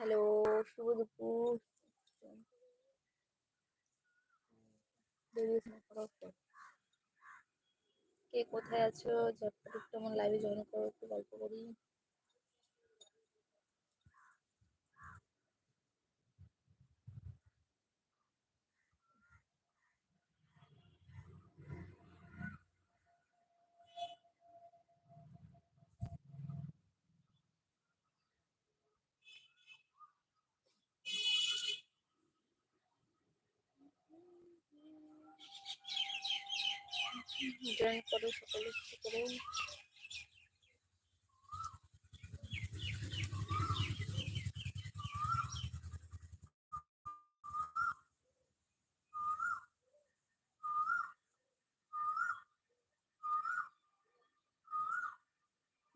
Hello, শুভ দুপুর। কে কোথায় আছো? ঝটপট লাইভে জয়েন করো, একটু গল্প করি। জয়েন করো সকলে একটু করে।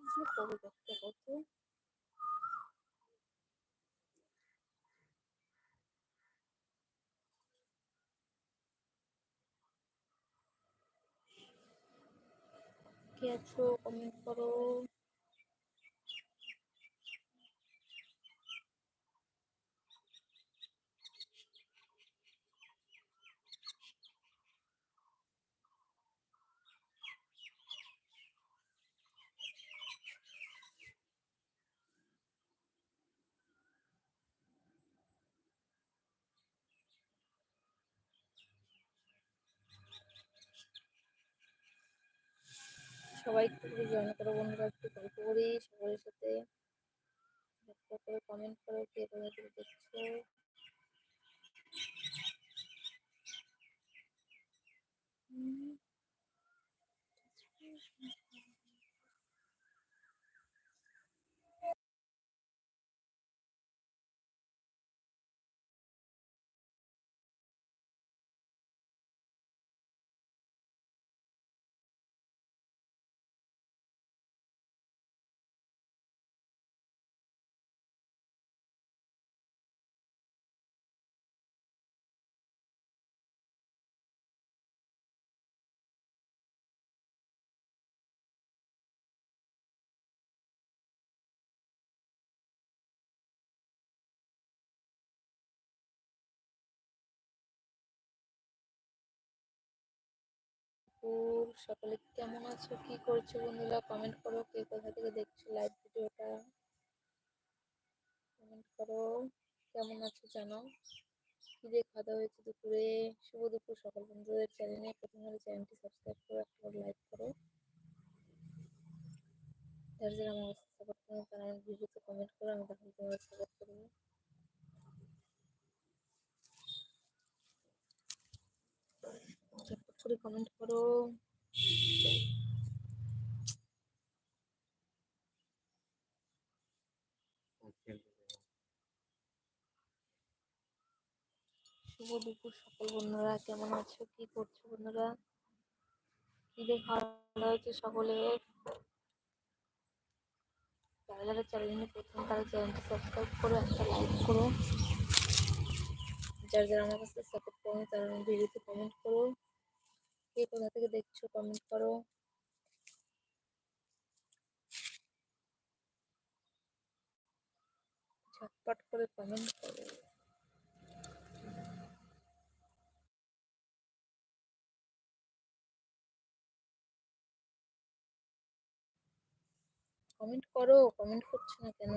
কি করব দেখতে কত? কে আছো কমেন্ট করো। সবাই একটু জয়েন করো, বন্ধুরা একটু গল্প করি সকলের সাথে কমেন্ট করো, কে কোথা থেকে দেখছ হুম। দুপুর সকলে কেমন আছো? কি করছ বন্ধুরা? কমেন্ট করো কে কোথা থেকে দেখছ লাইভ ভিডিওটা। কমেন্ট করো, কেমন আছো জানো? কি দিয়ে খাওয়া দাওয়া হয়েছে দুপুরে। শুভ দুপুর সকল বন্ধুদের চ্যানেলে প্রথম হলে চ্যানেলটি সাবস্ক্রাইব করো, একটা লাইক করো। যারা যারা আমার সাপোর্ট করো তারা আমার ভিডিওতে কমেন্ট করো, আমি তখন তোমার সাপোর্ট করব ঝটপট করে কমেন্ট করো। শুভ দুপুর সকল বন্ধুরা, কেমন আছো? কি করছ বন্ধুরা? কি খাওয়া হয়েছে সকলের যারা যারা চ্যানেলে প্রথম তারা চ্যানেলটি সাবস্ক্রাইব করো, একটা লাইক করো। যারা যারা আমার কাছে সাপোর্ট করো, তারা ভিডিওতে কমেন্ট করো। কে কোথা থেকে দেখছ কমেন্ট করো। ঝটপট করে কমেন্ট করো। কমেন্ট করো কমেন্ট করছ না কেন?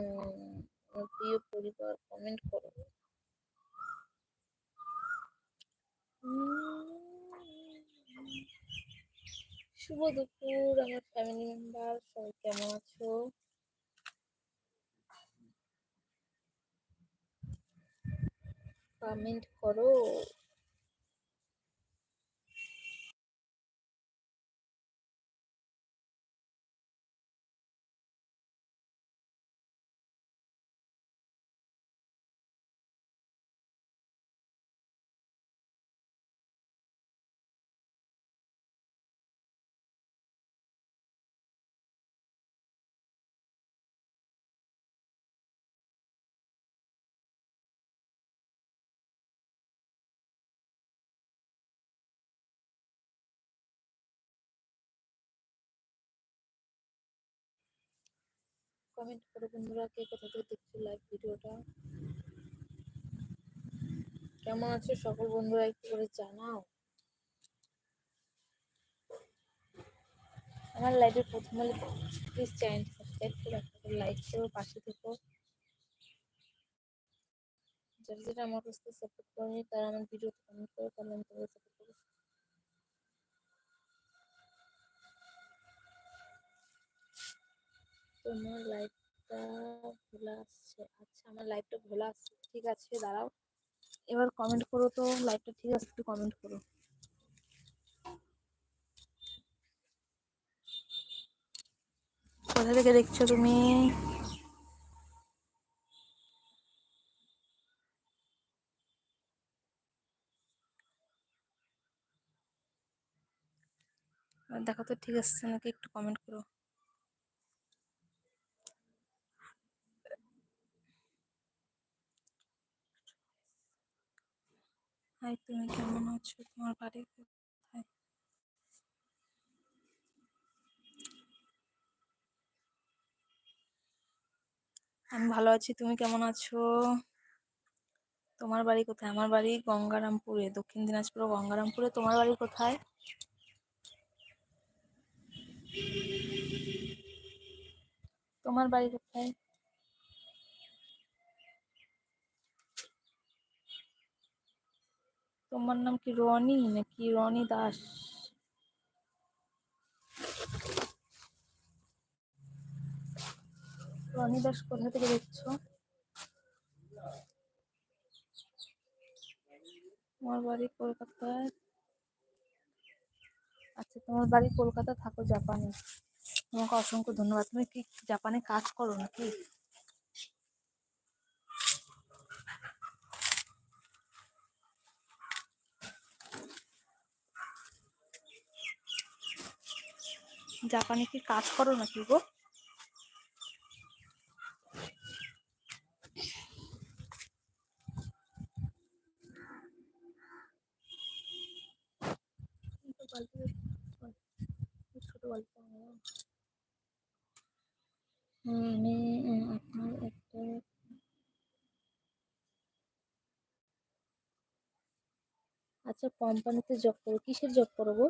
আমার প্রিয় পরিবার কমেন্ট করো। শুভ দুপুর আমার ফ্যামিলি মেম্বার সবাই কেমন আছো? কমেন্ট করো। কমেন্ট করো বন্ধুরা কে কোথা থেকে দেখছ লাইভ ভিডিওটা। কেমন আছো সকল বন্ধুরা একটু করে জানাও। আমার লাইভে প্রথম হলে প্লিজ চ্যানেলটি সাবস্ক্রাইব করে করে লাইক করো, পাশে থেকো। যারা যারা আমার কাছ থেকে সাপোর্ট করেনি, তারা আমার ভিডিওতে কমেন্ট করো, তাহলে আমি তোমাকে সাপোর্ট করব। তোমার লাইভটা ভোলা আসছে। আচ্ছা আমার লাইভটা ভোলা আসছে। ঠিক আছে, দাঁড়াও। এবার কমেন্ট করো তো লাইভটা ঠিক আছে, একটু কমেন্ট করো। কোথা থেকে দেখছ তুমি? দেখো তো, ঠিক আছে নাকি? একটু কমেন্ট করো। হাই, তুমি কেমন আছো? তোমার বাড়ি কোথায়? আমি ভালো আছি, তুমি কেমন আছো? তোমার বাড়ি কোথায়? আমার বাড়ি গঙ্গারামপুরে, দক্ষিণ দিনাজপুর গঙ্গারামপুরে। তোমার বাড়ি কোথায়? তোমার বাড়ি কোথায়? তোমার নাম কি রনি নাকি রনি দাস? রনি দাস কোথা থেকে দেখছ? তোমার বাড়ি কলকাতায়? আচ্ছা তোমার বাড়ি কলকাতা থাকো, জাপানে। তোমাকে অসংখ্য ধন্যবাদ। তুমি কি জাপানে কাজ করো নাকি? জাপানে কি কাজ করো নাকি গো? ছোট গল্প আমি আপনার একটা আচ্ছা কোম্পানিতে জব করো, কিসের জব করো গো?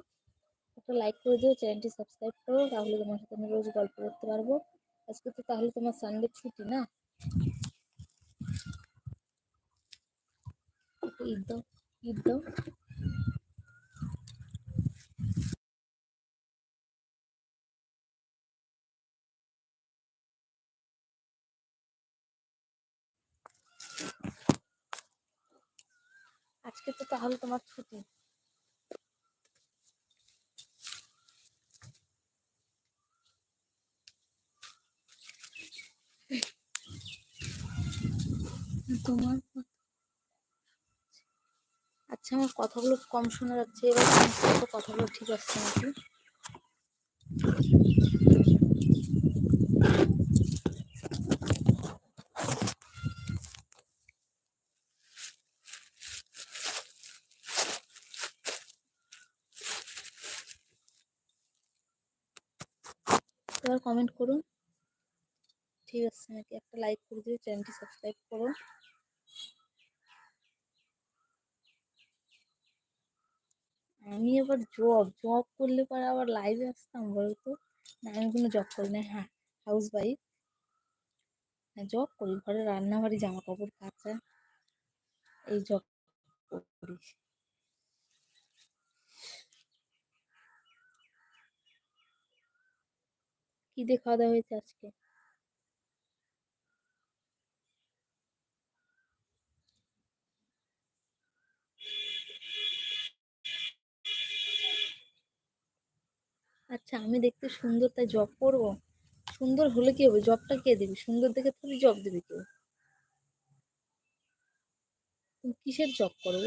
একটা লাইক করে দিও চ্যানেলটি সাবস্ক্রাইব করো, তাহলে তোমার সাথে আমি রোজ গল্প করতে পারব। আজকে তো তাহলে তোমার সানডে ছুটি না? ঈদ ঈদ আজকে তো তাহলে তোমার ছুটি। তোমার আচ্ছা আমার কথাগুলো কম শোনা যাচ্ছে, এবার কথাগুলো ঠিক আসছে নাকি? এবার কমেন্ট করুন। ঠিক আছে, নাকি একটা লাইক করে দিও চ্যানেলটি সাবস্ক্রাইব করো। আমি আবার জব জব করলে পরে আবার লাইভে আসতাম, বলতো? না, আমি কোনো জব করি না হ্যাঁ হাউস ওয়াইফ হ্যাঁ জব করি, ঘরে রান্নাবাড়ি জামা কাপড় কাচা, এই জব করি। কি দিয়ে খাওয়া দাওয়া হয়েছে আজকে? আচ্ছা আমি দেখতে সুন্দর, তাই জব করব? সুন্দর হলে কি হবে? জবটা কে দিবি? সুন্দর দেখে তুমি জব দিবি কেউ। কিসের জব করব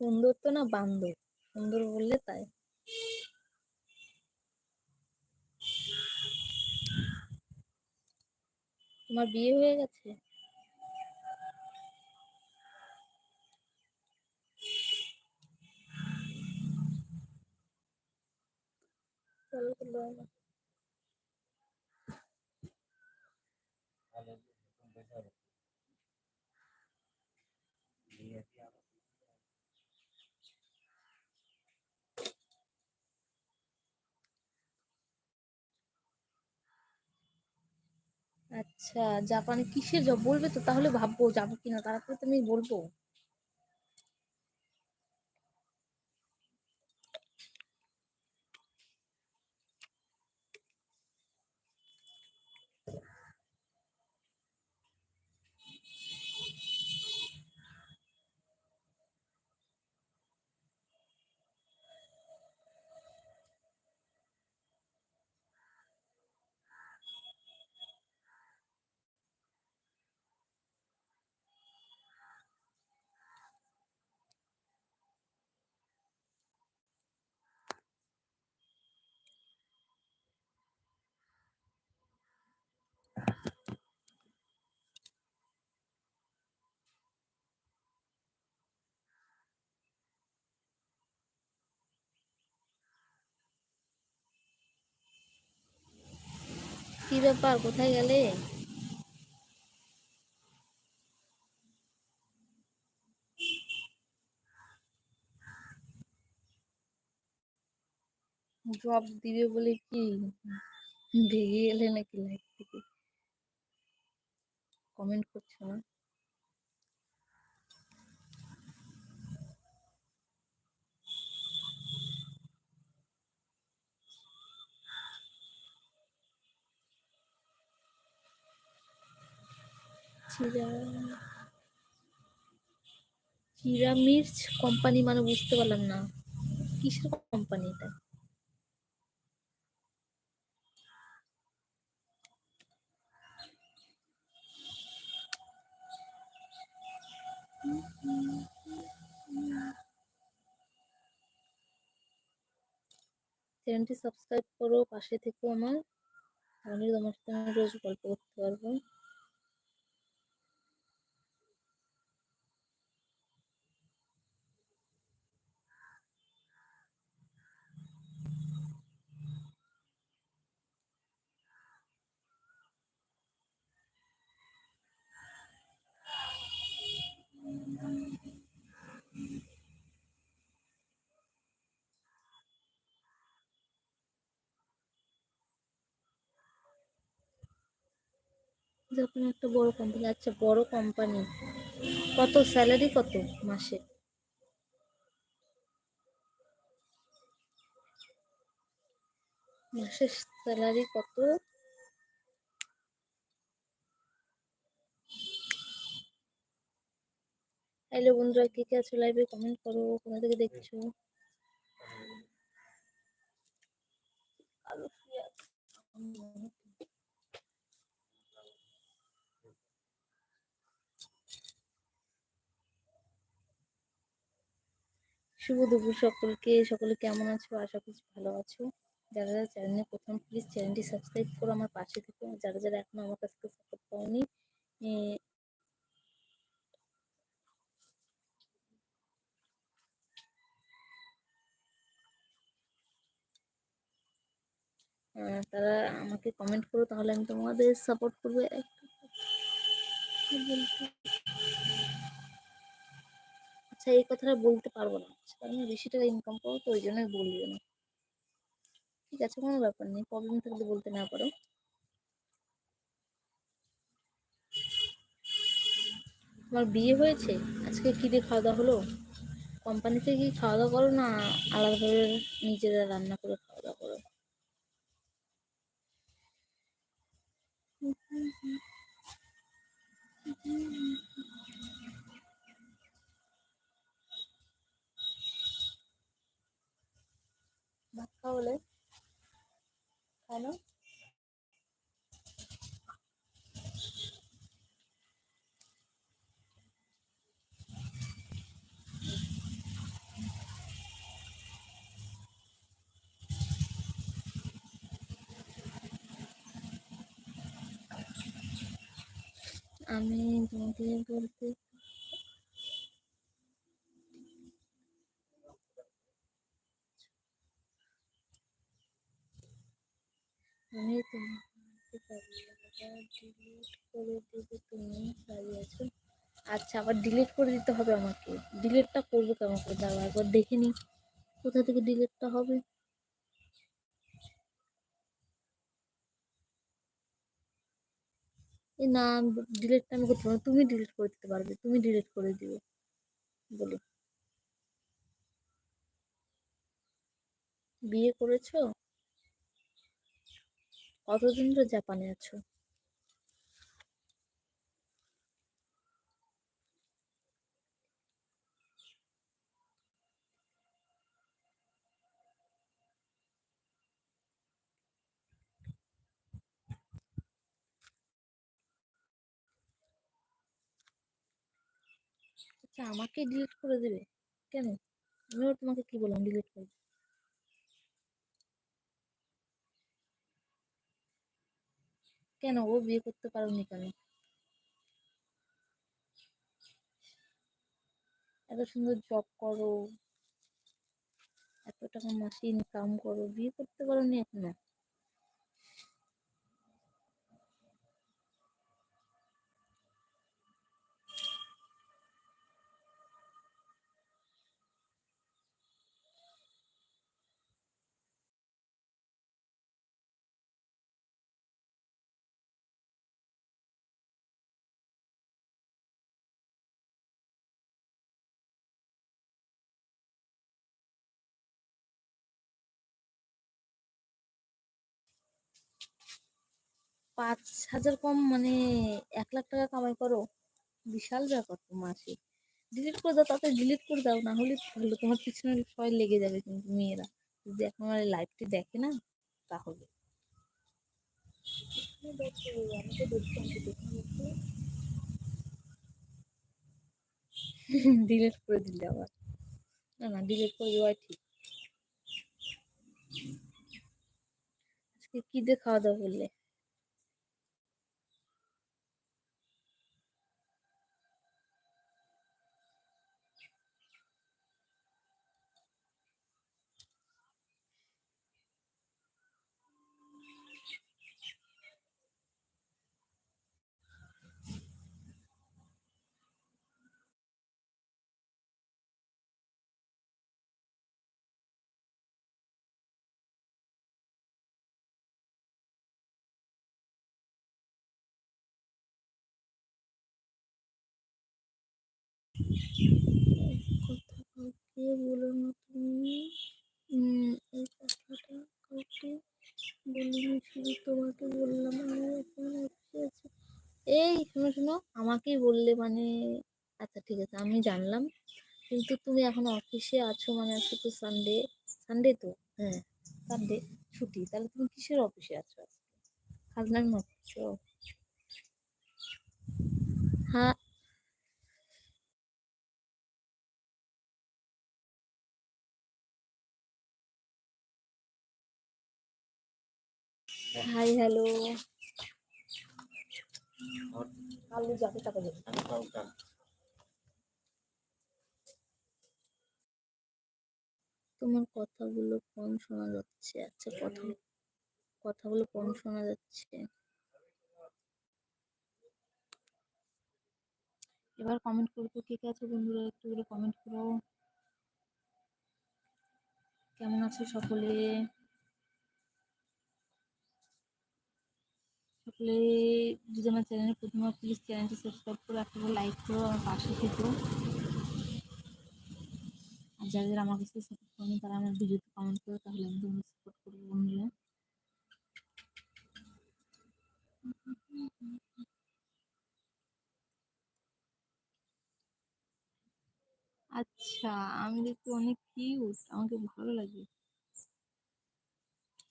সুন্দর তো না বান্দর? সুন্দর বললে তাই। তোমার বিয়ে হয়ে গেছে? চলো আচ্ছা জাপানে কিসের জব বলবে তো তাহলে ভাববো যাব কিনা? তারপরে তো আমি বলব। কি ব্যাপার? কোথায় গেলে? জব দিবে বলে কি? ভেঙে গেলে নাকি লাইফ থেকে? কমেন্ট করছ না? চিরা চিরা মির্চ কোম্পানি মানে বুঝতে পারলাম না। কিসের কোম্পানি এটা? চ্যানেলটি সাবস্ক্রাইব করো, পাশে থেকো আমার। তাহলে তোমার সাথে আমি রোজ গল্প করতে পারব। যখন একটা বড় কোম্পানি আচ্ছা বড় কোম্পানি কত স্যালারি কত মাসে? মাসের স্যালারি কত? হ্যালো বন্ধুরা কে কে আছো লাইভে কমেন্ট করো, কোথা থেকে দেখছ? আলো শুভ দুপুর সকলকে। সকলে কেমন আছো? আশা করছি ভালো আছো। যারা যারা চ্যানেলে প্রথম প্লিজ চ্যানেলটি সাবস্ক্রাইব করো আমার পাশে থেকে। যারা যারা এখনও আমার কাছ থেকে সাপোর্ট পাওনি তারা আমাকে কমেন্ট করো, তাহলে আমি তোমাদের সাপোর্ট করব। আচ্ছা এই কথাটা বলতে পারব না। কারণ বেশি টাকা ইনকাম করব, তো ওই জন্যই বলব না। ঠিক আছে, কোনো ব্যাপার নেই প্রবলেম থাকলে বলতে না পারো। তোমার বিয়ে হয়েছে? আজকে কী দিয়ে খাওয়া দাওয়া হলো? কোম্পানিতে কি খাওয়া দাওয়া করো না আলাদাভাবে নিজেরা রান্না করে খাওয়া দাওয়া করো ভাত খাওয়ালে কেন আমি তোমাকে বলতে আমি ডিলিট করে দেবে, তুমি আছো। আচ্ছা আবার ডিলিট করে দিতে হবে আমাকে। ডিলিটটা করব কেমন করে? দাঁড়া একবার দেখে নিই। কোথা থেকে ডিলিটটা হবে? এ না ডিলিটটা আমি করতে পারব তুমি ডিলিট করে দিতে পারবে। তুমি ডিলিট করে দিও। বলে। বিয়ে করেছ? কতদিন ধরে জাপানে আছো? আচ্ছা আমাকে ডিলিট করে দেবে? কেন? আমিও তোমাকে কি বললাম ডিলিট করে? কেন? ও বিয়ে করতে পারোনি কেন? এত সুন্দর জব করো। এত টাকা মাসে ইনকাম করো। বিয়ে করতে পারোনি এখনও? পাঁচ হাজার কম মানে এক লাখ টাকা কামাই করো। বিশাল ব্যাপার তো মাসে ডিলিট করে দাও তাতে ডিলিট করে দাও, না হলে ভালো তোমার পিছনে সবাই লেগে যাবে কিন্তু মেয়েরা। যদি এখন আমার লাইফটি দেখে না, তাহলে। ডিলিট করে দিলে আবার। না না ডিলিট করে দেওয়াই ঠিক। আজকে কি দিয়ে খাওয়া দাওয়া করলে? কথা কাউকে বলো না তুমি এই কথাটা কাউকে বলিনি শুধু তোমাকে বললাম। আমি এখন আছি এই শোনো শোনো আমাকেই বললে মানে আচ্ছা ঠিক আছে, আমি জানলাম, কিন্তু তুমি এখন অফিসে আছো মানে আজকে তো সানডে সানডে তো? হ্যাঁ সানডে ছুটি, তাহলে তুমি কিসের অফিসে আছো? আজকে খাজনার অফিসে হ্যাঁ হাই হ্যালো কালু যাকে টাকা দেবে তোমার কথাগুলো কম শোনা যাচ্ছে? আচ্ছা কথা কথাগুলো কম শোনা যাচ্ছে? এবার কমেন্ট করো তো কে কে আছে বন্ধুরা? একটু করে কমেন্ট করো কেমন আছো সকলে? সকলে যদি আমার চ্যানেলে প্রথমে প্লিজ চ্যানেলটি সাবস্ক্রাইব করো একটা লাইক করো, আমার পাশে থেকো। আর যারা যারা আমার কাছে সাপোর্ট করেন, তারা আমার ভিডিওতে কমেন্ট করো, তাহলে আমি তোমাদের সাপোর্ট করব বন্ধুরা। আচ্ছা আমি দেখতে অনেক কিউট আমাকে ভালো লাগে।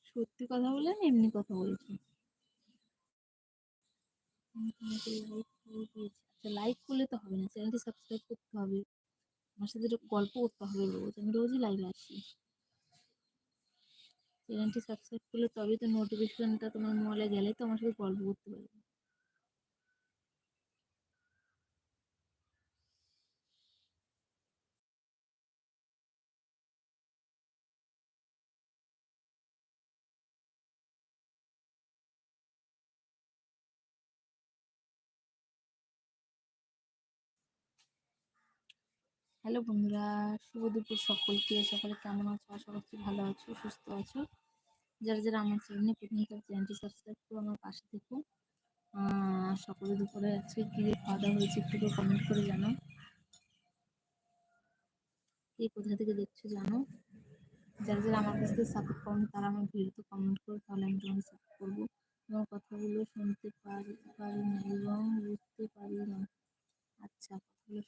সত্যি কথা বলে এমনি কথা বলছি? লাইক আচ্ছা লাইক করলে তো হবে না। চ্যানেলটি সাবস্ক্রাইব করতে হবে। আমার সাথে গল্প করতে হবে রোজ। আমি রোজই লাইভে আসি। চ্যানেলটি সাবস্ক্রাইব করলে তবেই তো নোটিফিকেশনটা তোমার মোবাইলে গেলে তো আমার সাথে গল্প করতে পারবে। হ্যালো বন্ধুরা, শুভ দুপুর সকলকে। সকলে কেমন আছো? আশা করছি ভালো আছো, সুস্থ আছো। যারা যারা আমার চ্যানেলে প্রথম তার চ্যানেলটি সাবস্ক্রাইব করে, আমার পাশে থেকো। সকলে দুপুরে আজকে কী খাওয়া দাওয়া হয়েছে একটু কমেন্ট করে জানো কে কোথা থেকে দেখছ জানো যারা যারা আমার কাছ থেকে সাপোর্ট করো তারা আমার ভিডিওতে কমেন্ট করো, তাহলে আমি তোমাকে সাপোর্ট করব। তোমার কথাগুলো শুনতে পারি পারি না এবং বুঝতে পারি না। আচ্ছা কথাগুলো